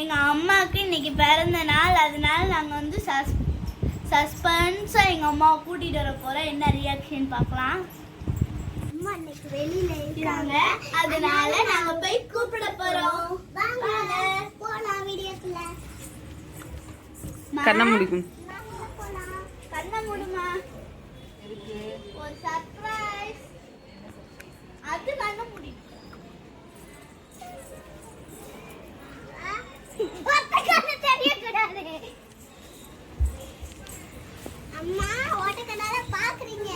எங்க அம்மாவுக்கு இன்னைக்கு பிறந்த நாள். அதனால நாங்க வந்து சஸ் சஸ்பென்ஸா எங்க அம்மாவை கூட்டிட்டு வர போறோம். என்ன ரியாக்ஷன் பார்க்கலாம். அம்மா இன்னைக்கு வெளியில இருக்காங்க. அதனால நாங்க போய் கூப்பிட போறோம். வாங்க. போலாம் வீடியோக்குள்ள. கண்ணை முடிக்கும் கண்ணை மூடுமா? ஒரு சர்ப்ரைஸ் அது கண்ணை அம்மா ஓட்டக்கண்ணால பாக்குறீங்க.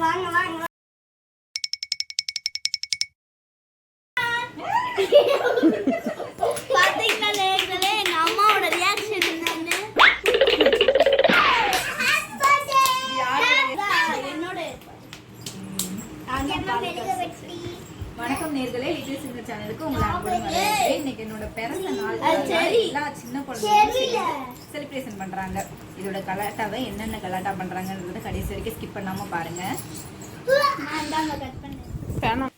வாங்க வாங்க என்னோட வணக்கம் நேர்களே லிட்டில் சிங்கர் சேனலுக்கு உங்களை அன்புடன் வரவேற்கிறேன். இன்னைக்கு என்னோட பிறந்த நாள். எல்லா சின்ன குழந்தைகளும் செலிப்ரேஷன் பண்றாங்க. இதோட கலாட்டாவை என்னென்ன கலாட்டா பண்றாங்கன்றத கடைசி வரைக்கும் ஸ்கிப் பண்ணாம பாருங்க. நான் தாங்க கட் பண்ணேன் வேணாம்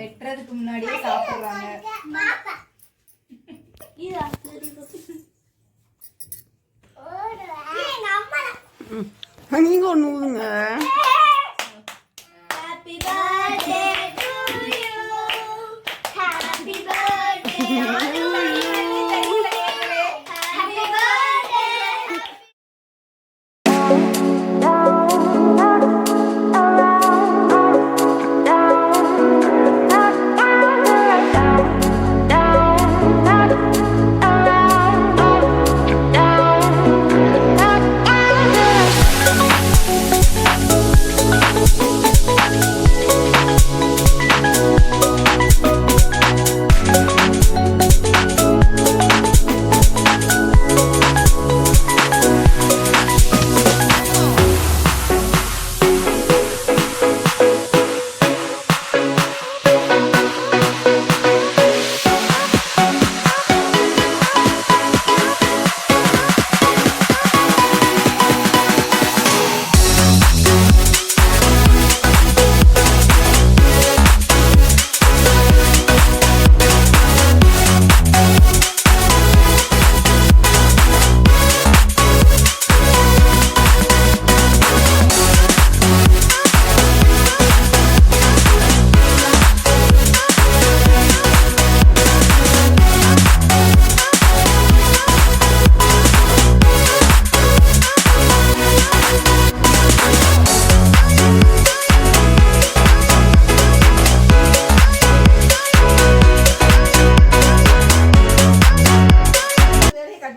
வெட்டுறதுக்கு முன்னாடியே சாப்பிடுறாங்க இதா எங்க அம்மா நீங்க ஒன்று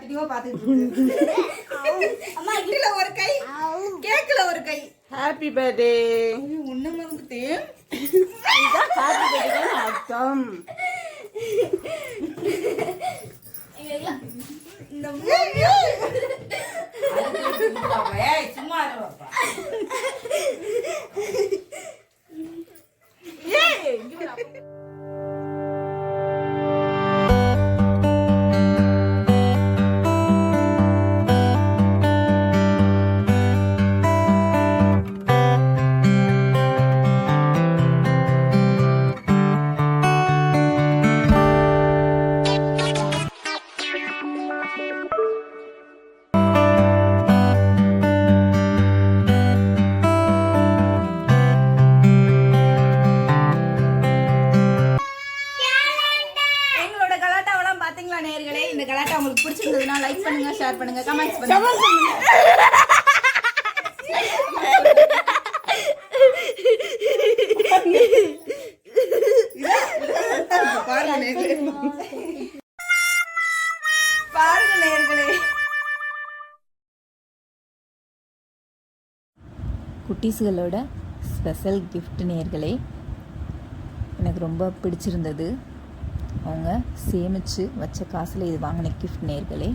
கண்டினியூவா இதுல ஒரு கை. கேக்ல ஒரு கை. ஹாப்பி பர்த்டே ஒண்ணு மறந்துட்டேன். இதான் ஹாப்பி பர்த்டே அர்த்தம். சும்மா ஷேர் பண்ணுங்க கமெண்ட்ஸ் பண்ணுங்க. பாருங்க நேர்களே. குட்டீஸ்களோட ஸ்பெஷல் கிஃப்ட் நேர்களே எனக்கு ரொம்ப பிடிச்சிருந்தது. அவங்க சேமித்து வச்ச காசில் இது வாங்கின கிஃப்ட் நேர்களே.